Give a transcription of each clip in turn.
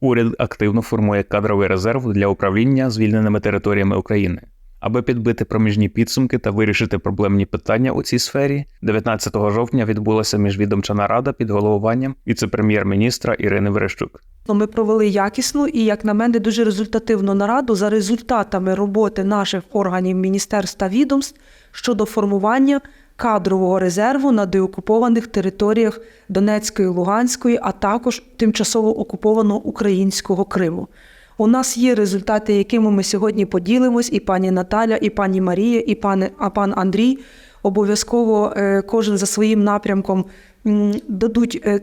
Уряд активно формує кадровий резерв для управління звільненими територіями України. Аби підбити проміжні підсумки та вирішити проблемні питання у цій сфері, 19 жовтня відбулася міжвідомча нарада під головуванням віце-прем'єр-міністра Ірини Верещук. Ну, Ми провели якісну і, як на мене, дуже результативну нараду за результатами роботи наших органів міністерств та відомств щодо формування кадрового резерву на деокупованих територіях Донецької, Луганської, а також тимчасово окупованого українського Криму. У нас є результати, якими ми сьогодні поділимось, і пані Наталя, і пані Марія, і пане, а пан Андрій обов'язково е, кожен за своїм напрямком дадуть е,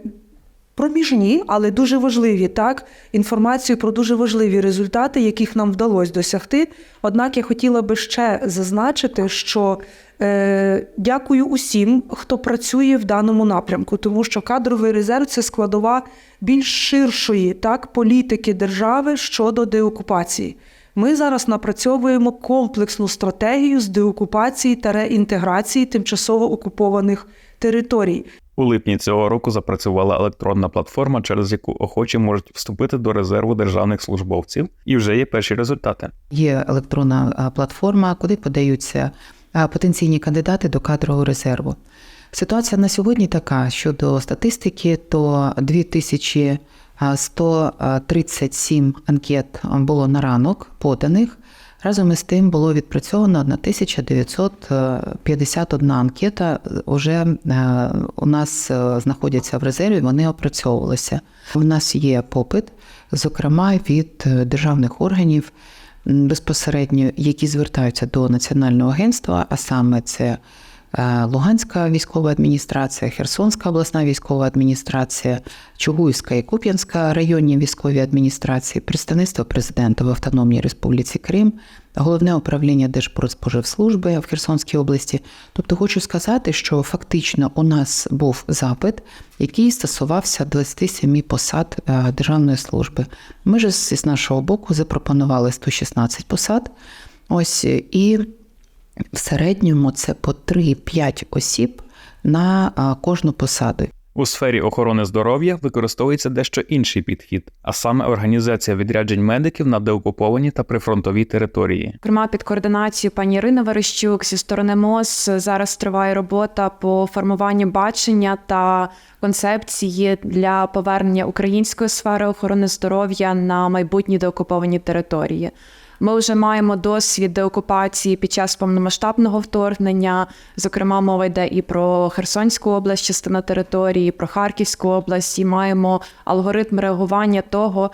проміжні, але дуже важливі так інформацію про дуже важливі результати, яких нам вдалося досягти. Однак я хотіла би ще зазначити, що е, дякую усім, хто працює в даному напрямку, тому що кадровий резерв це складова більш ширшої так політики держави щодо деокупації. Ми зараз напрацьовуємо комплексну стратегію з деокупації та реінтеграції тимчасово окупованих територій. У липні цього року запрацювала електронна платформа, через яку охочі можуть вступити до резерву державних службовців, і вже є перші результати. Є електронна платформа, куди подаються потенційні кандидати до кадрового резерву. Ситуація на сьогодні така щодо статистики, то 2137 анкет було на ранок поданих. Разом із тим було відпрацьовано 1951 анкета. Уже е, у нас е, знаходяться в резерві, вони опрацьовувалися. У нас є попит, зокрема від е, державних органів безпосередньо, які звертаються до національного агентства, а саме це Луганська військова адміністрація, Херсонська обласна військова адміністрація, Чугуївська і Куп'янська районні військові адміністрації, представництво президента в Автономній Республіці Крим, головне управління Держпродспоживслужби в Херсонській області. Тобто хочу сказати, що фактично у нас був запит, який стосувався 27 посад е, державної служби. Ми ж з нашого боку запропонували 116 посад. Ось і в середньому це по 3-5 осіб на кожну посаду. У сфері охорони здоров'я використовується дещо інший підхід, а саме організація відряджень медиків на деокуповані та прифронтові території. Зокрема, під координацією пані Ірини Верещук зі сторони МОЗ зараз триває робота по формуванню бачення та концепції для повернення української сфери охорони здоров'я на майбутні деокуповані території. Ми вже маємо досвід деокупації під час повномасштабного вторгнення. Зокрема, мова йде і про Херсонську область, частина території, про Харківську область. І маємо алгоритм реагування того,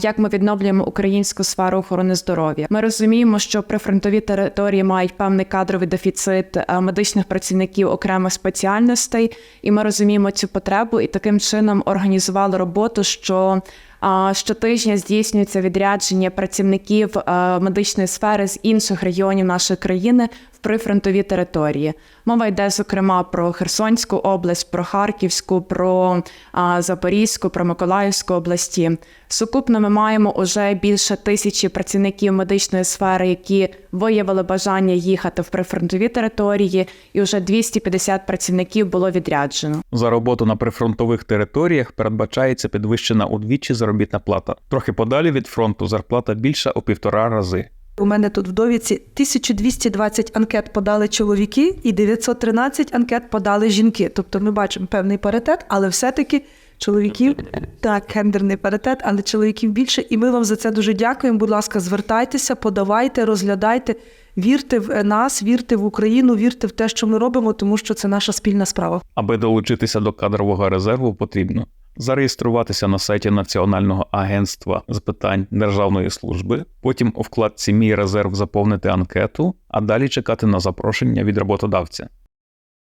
як ми відновлюємо українську сферу охорони здоров'я. Ми розуміємо, що прифронтові території мають певний кадровий дефіцит е, медичних працівників окремих спеціальностей, і ми розуміємо цю потребу і таким чином організували роботу, що Щотижня здійснюється відрядження працівників е, медичної сфери з інших регіонів нашої країни прифронтові території. Мова йде зокрема про Херсонську область, про Харківську, про а, Запорізьку, про Миколаївську області. Сукупно ми маємо уже більше тисячі працівників медичної сфери, які виявили бажання їхати в прифронтові території, і вже 250 працівників було відряджено. За роботу на прифронтових територіях передбачається підвищена удвічі заробітна плата. Трохи подалі від фронту зарплата більша у півтора рази. У мене тут в довідці 1220 анкет подали чоловіки і 913 анкет подали жінки. Тобто ми бачимо певний паритет, але все-таки чоловіків так, гендерний паритет, але чоловіків більше. І ми вам за це дуже дякуємо. Будь ласка, звертайтеся, подавайте, розглядайте, вірте в нас, вірте в Україну, вірте в те, що ми робимо, тому що це наша спільна справа. Аби долучитися до кадрового резерву, потрібно зареєструватися на сайті Національного агентства з питань державної служби, потім у вкладці Мій резерв заповнити анкету, а далі чекати на запрошення від роботодавця.